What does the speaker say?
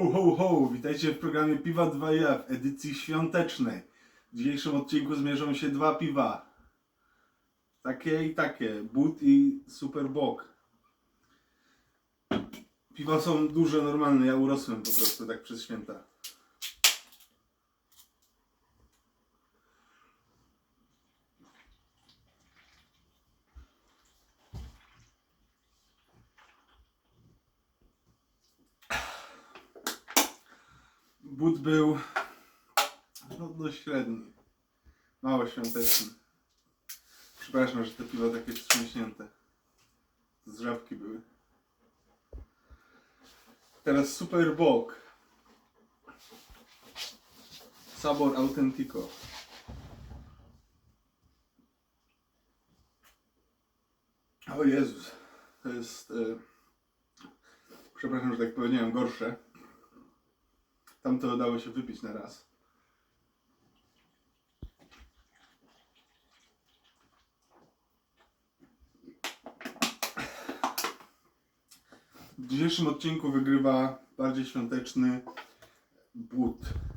Ho, ho! Witajcie w programie Piwa 2Ja w edycji świątecznej. W dzisiejszym odcinku zmierzą się dwa piwa. Takie i takie. But i Super Bok. Piwa są duże, normalne. Ja urosłem po prostu tak przez święta. But był no, dość średni. Mało świąteczny. Przepraszam, że te piwa takie wstrząśnięte. Z żabki były. Teraz Super Bok. Sabor Autentico. O Jezus. To jest... E... Przepraszam, że tak powiedziałem, gorsze. Tam to dało się wypić na raz. W dzisiejszym odcinku wygrywa bardziej świąteczny but.